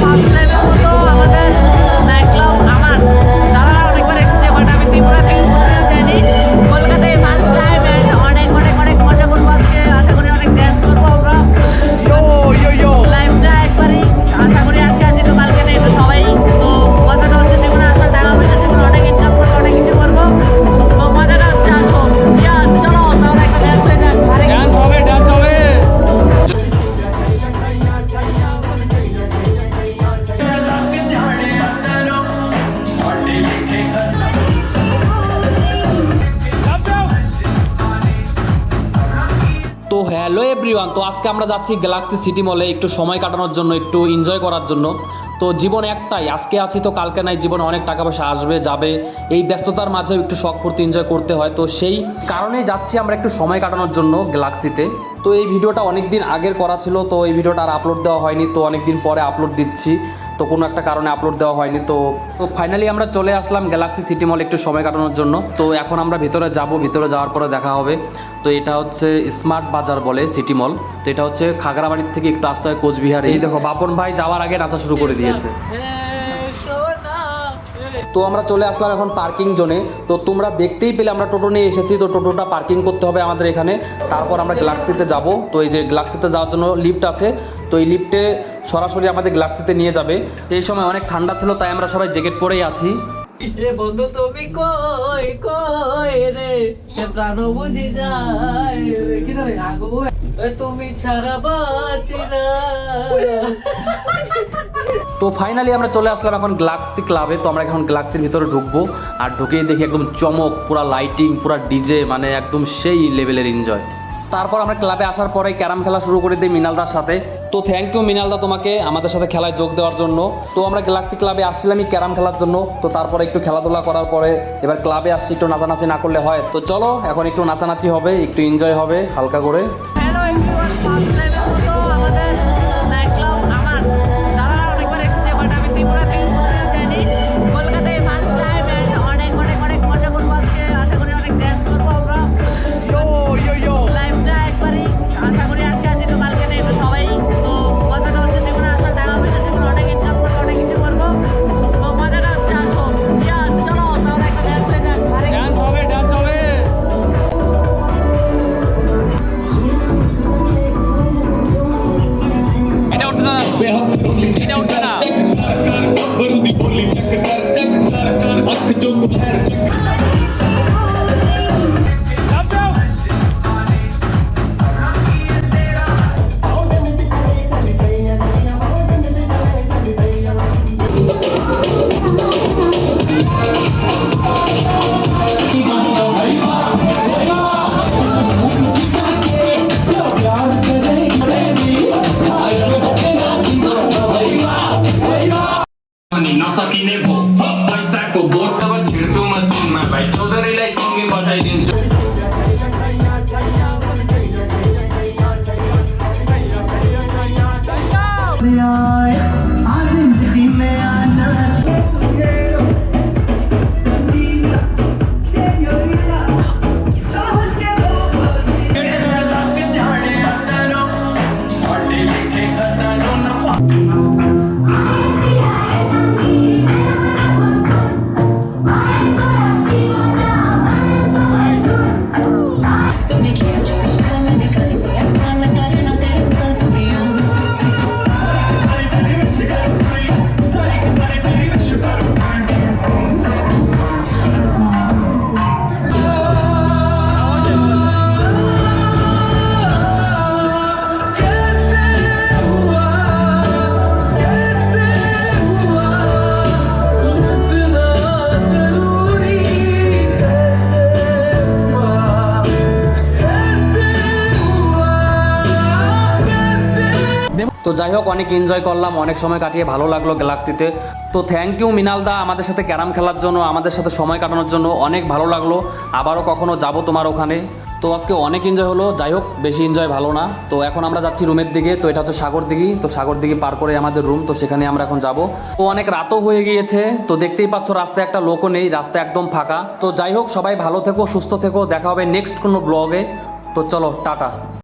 Pass level. Hello everyone, তো আজকে আমরা যাচ্ছি গ্যালাক্সি সিটি মলে একটু সময় কাটানোর জন্য, একটু এনজয় করার জন্য। তো জীবন একটাই, আজকে আছি তো, কালকে নাই, জীবনে অনেক টাকা পয়সা আসবে, যাবে। এই ব্যস্ততার মাঝে একটু শখ করতে এনজয় করতে হয়। তো সেই কারণেই যাচ্ছি আমরা একটু সময় কাটানোর জন্য গ্যালাক্সিতে তো এই ভিডিওটা অনেক দিন আগের করা ছিল, তো এই ভিডিওটা আর আপলোড দেওয়া হয়নি, তো অনেক দিন পরে আপলোড দিচ্ছি। তো কোনো একটা কারণে আপলোড দেওয়া হয়নি, তো তো ফাইনালি আমরা চলে আসলাম গ্যালাক্সি সিটি মল একটু সময় কাটানোর জন্য। তো এখন আমরা ভিতরে যাব, ভিতরে যাওয়ার পরে দেখা হবে। তো এটা হচ্ছে স্মার্ট বাজার বলে সিটি মল তো এটা হচ্ছে খাগড়াবাড়ির থেকে একটু আসতে হয় কোচবিহার। এই দেখো, বাপন ভাই যাওয়ার আগে নাচা শুরু করে দিয়েছে। তো আমরা চলে আসলাম এখন পার্কিং জোনে তো তোমরা দেখতেই পেলে আমরা টোটো নিয়ে এসেছি, তো টোটোটা পার্কিং করতে হবে আমাদের এখানে। তারপর আমরা গ্লাক্সিতে যাব। তো এই যে গ্লাক্সিতে যাওয়ার জন্য লিফট আছে। তো এই লিফটে সরাসরি আমাদের গ্লাক্সিতে নিয়ে যাবে। সেই সময় অনেক ঠান্ডা ছিল তাই আমরা সবাই জ্যাকেট পরেই আছি। রে বন্ধু তুমি কই কই রে? প্রাণ বুঝি যায় কি রে আগো তুমি ছাড়া বাঁচি না। তো ফাইনালি আমরা চলে আসলাম এখন গ্লাক্সি ক্লাবে তো আমরা এখন গ্লাক্সির ভিতরে ঢুকবো। আর ঢুকেই দেখি একদম চমক পুরা লাইটিং পুরা ডিজে মানে একদম সেই লেভেলের এনজয় তারপর আমরা ক্লাবে আসার পরে ক্যারাম খেলা শুরু করে দিই মিনালদার সাথে। তো থ্যাংক ইউ মিনালদা তোমাকে আমাদের সাথে খেলায় যোগ দেওয়ার জন্য। তো আমরা গ্যালাক্সি ক্লাবে আসছিলামই ক্যারাম খেলার জন্য। তো তারপরে একটু খেলাধুলা করার পরে এবার ক্লাবে আসছি, একটু নাচানাচি না করলে হয়। তো চলো, এখন একটু নাচানাচি হবে, একটু এনজয় হবে, হালকা করে। Hello তো যাই হোক, অনেক এনজয় করলাম, অনেক সময় কাটিয়ে ভালো লাগল গ্যালাক্সিতে তো। থ্যাংক ইউ মিনালদা আমাদের সাথে ক্যারাম খেলার জন্য, আমাদের সাথে সময় কাটানোর জন্য, অনেক ভালো লাগল। আবারও কখনো যাব তোমার ওখানে। তো আজকে অনেক এনজয় হলো, যাই হোক, বেশি এনজয় ভালো না। তো এখন আমরা যাচ্ছি রুমের দিকে, তো এটা হচ্ছে সাগর দিঘি। তো সাগর দিঘি পার করে আমাদের রুম তো সেখানে আমরা এখন যাব। তো অনেক রাতও হয়ে গিয়েছে, তো দেখতেই পাচ্ছ রাস্তায় একটা লোকও নেই, রাস্তা একদম ফাঁকা। তো যাই হোক, সবাই ভালো থেকো, সুস্থ থেকো, দেখা হবে নেক্সট কোনো ব্লগে তো চলো, টাটা।